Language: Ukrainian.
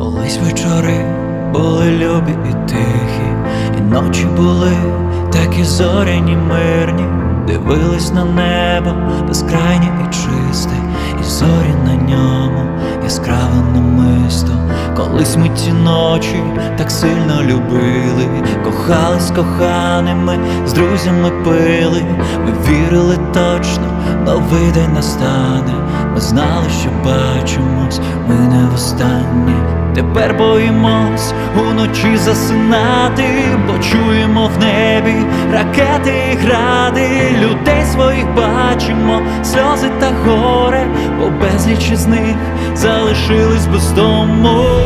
Колись вечори були любі і тихі, і ночі були такі зоряні мирні, дивились на небо безкрайнє і чисте, і зорі на ньому яскраве намисто. Колись ми ті ночі так сильно любили, кохались коханими, з друзями пили. Ми вірили точно, новий день настане. Ми знали, що бачимось, ми не востаннє. Тепер боїмось уночі засинати, бо чуємо в небі ракети і гради, людей своїх бачимо, сльози та горе, бо безліч із них залишились без дому.